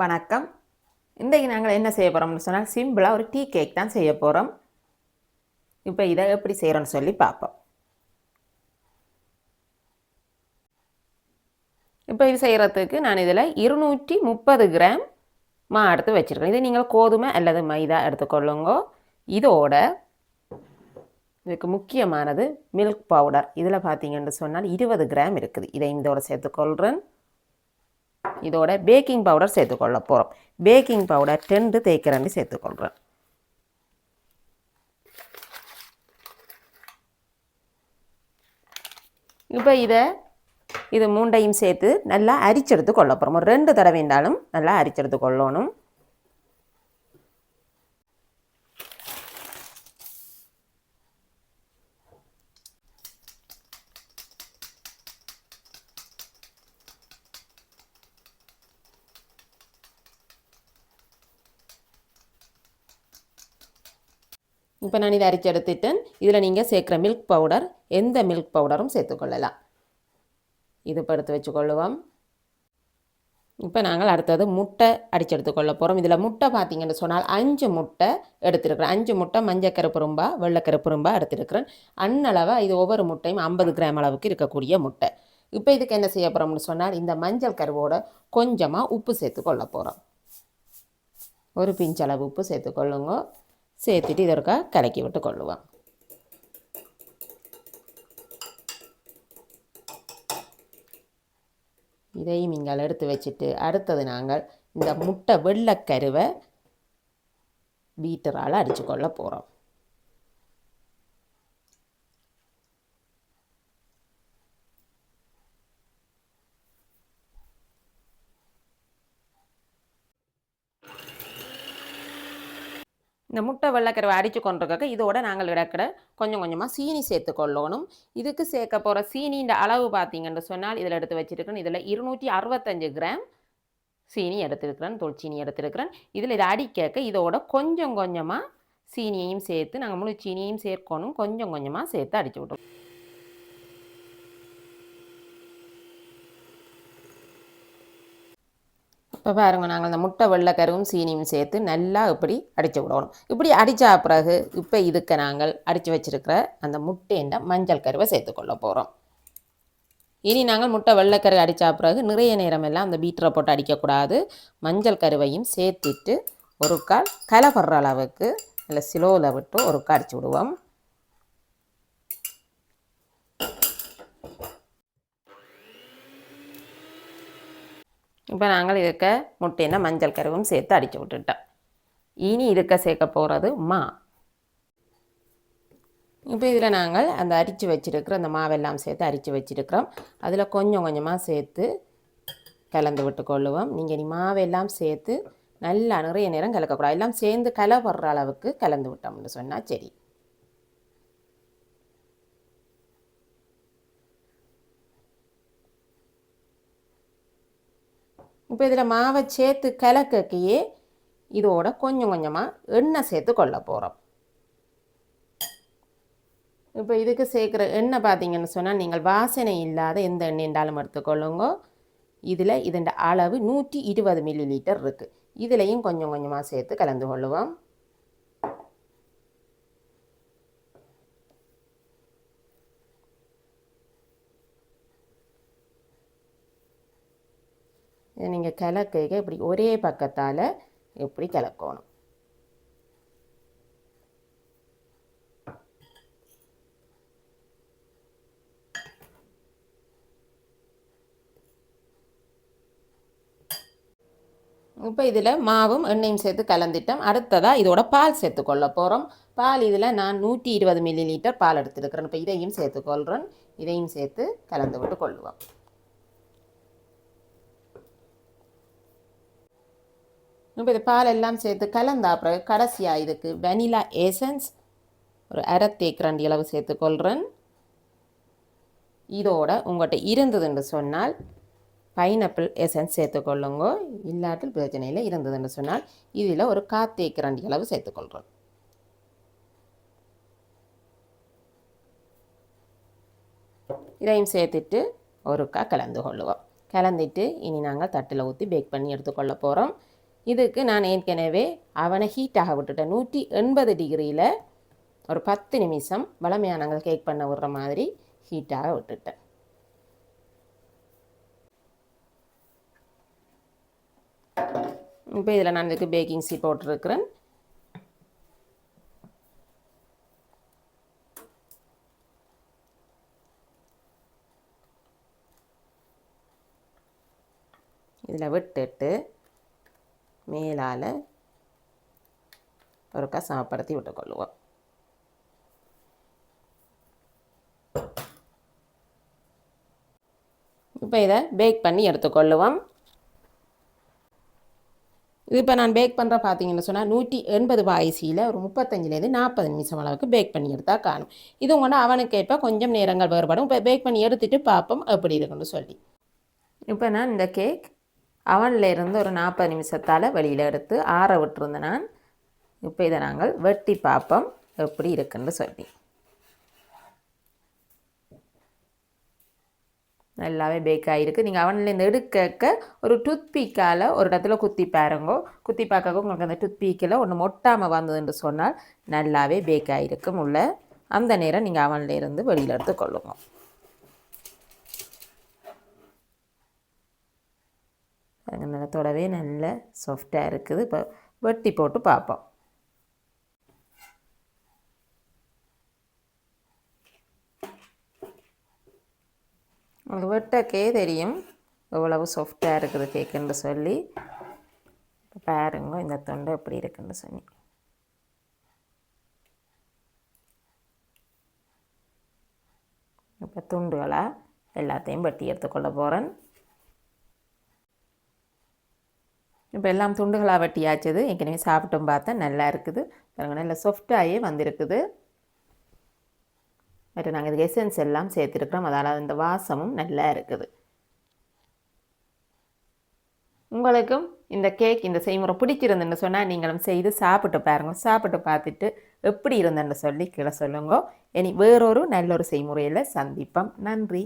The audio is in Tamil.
வணக்கம். இன்றைக்கு நாங்கள் என்ன செய்ய போகிறோம்னு சொன்னால் சிம்பிளாக ஒரு டீ கேக் தான் செய்ய போகிறோம் இப்போ இதை எப்படி செய்கிறோன்னு சொல்லி பார்ப்போம். இப்போ இது செய்கிறதுக்கு நான் இதில் இருநூற்றி முப்பது கிராம் மா எடுத்து வச்சுருக்கேன். இதை நீங்கள் கோதுமை அல்லது மைதா எடுத்துக்கொள்ளுங்க. இதோட இதுக்கு முக்கியமானது மில்க் பவுடர் இதில் பார்த்தீங்கன்னு சொன்னால் இருபது கிராம் இருக்குது. இதை இதோட சேர்த்துக்கொள்கிறேன். இதோட பேக்கிங் பவுடர் சேர்த்துக்கொள்ள போகிறோம் பேக்கிங் பவுடர் டெண்டு தேய்க்கிறண்டி சேர்த்துக்கொள்கிறேன் இப்போ இதை இது மூண்டையும் சேர்த்து நல்லா அரிச்செடுத்து கொள்ள போகிறோம் ஒரு ரெண்டு தடவை இருந்தாலும் நல்லா அரிச்செடுத்து கொள்ளணும். இப்போ நான் இதை அரிச்சு எடுத்துட்டேன் இதில் நீங்கள் சேர்க்குற மில்க் பவுடர் எந்த மில்க் பவுடரும் சேர்த்துக்கொள்ளலாம் இது படுத்து வச்சுக்கொள்ளுவோம் இப்போ நாங்கள் அடுத்தது முட்டை அடித்து எடுத்துக்கொள்ள போகிறோம் இதில் முட்டை பார்த்தீங்கன்னு சொன்னால் அஞ்சு முட்டை எடுத்துருக்குறேன். அஞ்சு முட்டை மஞ்சள் கருப்புரும்பா வெள்ளைக்கருப்புரும்பா எடுத்துருக்குறேன். அன்னளவாக இது ஒவ்வொரு முட்டையும் ஐம்பது கிராம் அளவுக்கு இருக்கக்கூடிய முட்டை. இப்போ இதுக்கு என்ன செய்ய போகிறோம்னு சொன்னால் இந்த மஞ்சள் கருவோட கொஞ்சமாக உப்பு சேர்த்து கொள்ள போகிறோம் ஒரு பிஞ்சளவு உப்பு சேர்த்துக்கொள்ளுங்க சேர்த்துட்டு இதற்கா கலக்கி விட்டு கொள்ளுவோம். இதையும் நீங்கள் எடுத்து வச்சுட்டு அடுத்தது நாங்கள் இந்த முட்டை வெள்ளைக்கருவை பீட்டரால் அடித்து கொள்ள போகிறோம் இந்த முட்டை வெள்ளைக்கருவை அடித்து கொண்டிருக்க இதோட நாங்கள் இடக்கிட கொஞ்சம் கொஞ்சமாக சீனி சேர்த்து கொள்ளணும். இதுக்கு சேர்க்க போகிற சீனின்ற அளவு பார்த்தீங்கன்னு சொன்னால் இதில் எடுத்து வச்சுருக்கேன் இதில் இருநூற்றி அறுபத்தஞ்சு கிராம் சீனி எடுத்துருக்கிறேன். தோல் சீனி எடுத்துருக்கிறேன். இதில் இதை அடிக்க இதோட கொஞ்சம் கொஞ்சமாக சீனியையும் சேர்த்து நாங்கள் முழு சீனியையும் சேர்க்கணும். கொஞ்சம் கொஞ்சமாக சேர்த்து அடித்து விட்டோம். இப்போ பாருங்க நாங்கள் இந்த முட்டை வெள்ளைக்கருவும் சீனியும் சேர்த்து நல்லா இப்படி அடித்து விடணும். இப்படி அடித்தா பிறகு இப்போ இதுக்கு நாங்கள் அடித்து வச்சுருக்கிற அந்த முட்டைன்ற மஞ்சள் கருவை சேர்த்துக்கொள்ள போகிறோம் இனி நாங்கள் முட்டை வெள்ளைக்கரு அடித்தா பிறகு நிறைய நேரம் எல்லாம் அந்த பீட்டரை போட்டு அடிக்கக்கூடாது. மஞ்சள் கருவையும் சேர்த்துட்டு ஒரு கால் கலப்படுற அளவுக்கு இல்லை சிலோவில் விட்டு ஒரு கால் அடித்து விடுவோம். இப்போ நாங்கள் இருக்க முட்டையின மஞ்சள் கருவும் சேர்த்து அடித்து விட்டுட்டோம். இனி இருக்க சேர்க்க போகிறது மா. இப்போ இதில் நாங்கள் அந்த அரித்து வச்சுருக்கிற அந்த மாவெல்லாம் சேர்த்து அரித்து வச்சுருக்கிறோம். அதில் கொஞ்சம் கொஞ்சமாக சேர்த்து கலந்து விட்டு கொள்ளுவோம். நீங்கள் நீ மாவெல்லாம் சேர்த்து நல்லா நிறைய நேரம் கலக்கக்கூடாது. எல்லாம் சேர்ந்து கலப்படுற அளவுக்கு கலந்து விட்டோம்னு சொன்னால் சரி. இப்போ இதில் மாவை சேர்த்து கலக்கையே இதோட கொஞ்சம் கொஞ்சமாக எண்ணெய் சேர்த்து கொள்ள போகிறோம் இப்போ இதுக்கு சேர்க்குற எண்ணெய் பார்த்தீங்கன்னு சொன்னால் நீங்கள் வாசனை இல்லாத எந்த எண்ணெய் இருந்தாலும் எடுத்துக்கொள்ளுங்க. இதில் இதன் அளவு நூற்றி இருபது மில்லி லிட்டர் இருக்குது இதுலேயும் கொஞ்சம் கொஞ்சமாக சேர்த்து கலந்து கொள்ளுவோம். நீங்கள் கிளக்க இப்படி ஒரே பக்கத்தால் இப்படி கிளக்கணும் இப்போ இதில் மாவும் எண்ணெயும் சேர்த்து கலந்துட்டோம். அடுத்ததாக இதோட பால் சேர்த்துக்கொள்ள போகிறோம் பால் இதில் நான் நூற்றி இருபது மில்லி லிட்டர் பால் எடுத்துருக்கிறேன். இப்போ இதையும் சேர்த்துக்கொள்கிறேன் இதையும் சேர்த்து கலந்து விட்டு கொள்ளுவோம் இப்போ இது பால் எல்லாம் சேர்த்து கலந்த அப்புறம் கடைசியாக இதுக்கு வெனிலா ஏசன்ஸ் ஒரு அரை தேக்கரண்டி அளவு சேர்த்துக்கொள்கிறேன் இதோட உங்கள்கிட்ட இருந்ததுன்னு சொன்னால் பைனாப்பிள் எசன்ஸ் சேர்த்துக்கொள்ளுங்க இல்லாட்டில் பிரச்சனையில் இருந்ததுன்னு சொன்னால் இதில் ஒரு காத்தேக்கரண்டி அளவு சேர்த்துக்கொள்கிறோம் இதையும் சேர்த்துட்டு ஒருக்கா கலந்து கொள்ளுவோம். கலந்துட்டு இனி நாங்கள் தட்டில் ஊற்றி பேக் பண்ணி எடுத்துக்கொள்ள போகிறோம் இதுக்கு நான் ஏற்கனவே அவனை ஹீட்டாக விட்டுட்டேன். நூற்றி எண்பது டிகிரியில் ஒரு பத்து நிமிஷம் வளமையாக நாங்கள் கேக் பண்ண விடுற மாதிரி ஹீட்டாக விட்டுட்டேன். இப்போ இதில் நான் இதுக்கு பேக்கிங் சீட் போட்டிருக்கிறேன். இதில் விட்டுட்டு மேலால் ஒருக்கா சமப்படுத்தி விட்டுக்கொள்ளுவோம் இப்போ இதை பேக் பண்ணி எடுத்துக்கொள்ளுவோம் இது இப்போ நான் பேக் பண்ணுற பார்த்தீங்கன்னு சொன்னால் நூற்றி எண்பது பாயசியில் ஒரு முப்பத்தஞ்சிலேருந்து நாற்பது நிமிஷம் அளவுக்கு பேக் பண்ணி எடுத்தால் காணும். இது கொண்டு அவனுக்கு இப்போ கொஞ்சம் நேரங்கள் வேறுபடும். இப்போ பேக் பண்ணி எடுத்துகிட்டு பார்ப்போம் எப்படி இருக்குன்னு சொல்லி. இப்போ நான் இந்த கேக் அவனில் இருந்து ஒரு நாற்பது நிமிஷத்தால் வெளியில் எடுத்து ஆற விட்டுருந்தேன் நான் இப்போ இதை நாங்கள் வெட்டி பார்ப்போம் எப்படி இருக்குன்னு சொல்லி. நல்லாவே பேக் ஆகிருக்கு நீங்கள் அவன்லேருந்து எடுக்க ஒரு டூத்பீக்கால் ஒரு இடத்துல குத்தி பாருங்கோ. குத்தி பார்க்க உங்களுக்கு அந்த டூத்பீக்கில் ஒன்று மொட்டாமல் வந்ததுன்னு சொன்னால் நல்லாவே பேக் ஆகிருக்கும் உள்ள. அந்த நேரம் நீங்கள் அவனில் இருந்து வெளியில் எடுத்து தொடவே நல்ல சாஃப்டாக இருக்குது. இப்போ வெட்டி போட்டு பார்ப்போம் உங்களுக்கு வெட்டக்கே தெரியும். எவ்வளவு சாஃப்டாக இருக்குது கேக்குன்னு சொல்லி. பாருங்க இந்த தொண்டை எப்படி இருக்குன்னு சொல்லி. இப்போ துண்டுகளாக எல்லாத்தையும் வெட்டி எடுத்துக்கொள்ள போகிறேன் இப்போ எல்லாம் துண்டுகளாக வெட்டியாச்சது. ஏற்கனவே சாப்பிட்டும் பார்த்தேன். நல்லா இருக்குது. பாருங்கள் நல்லா சாஃப்டாகவே வந்திருக்குது. மற்ற நாங்கள் இதுக்கு எசன்ஸ் எல்லாம் சேர்த்துருக்குறோம். அதால் இந்த வாசமும் நல்லா இருக்குது. உங்களுக்கும் இந்த கேக் இந்த செய்முறை பிடிச்சிருந்துன்னு சொன்னால் நீங்களும் செய்து சாப்பிட்டு பாருங்கள் சாப்பிட்டு பார்த்துட்டு எப்படி இருந்தேன்னு சொல்லி கீழே சொல்லுங்க. இனி வேறொரு நல்ல ஒரு செய்முறையில் சந்திப்போம். நன்றி.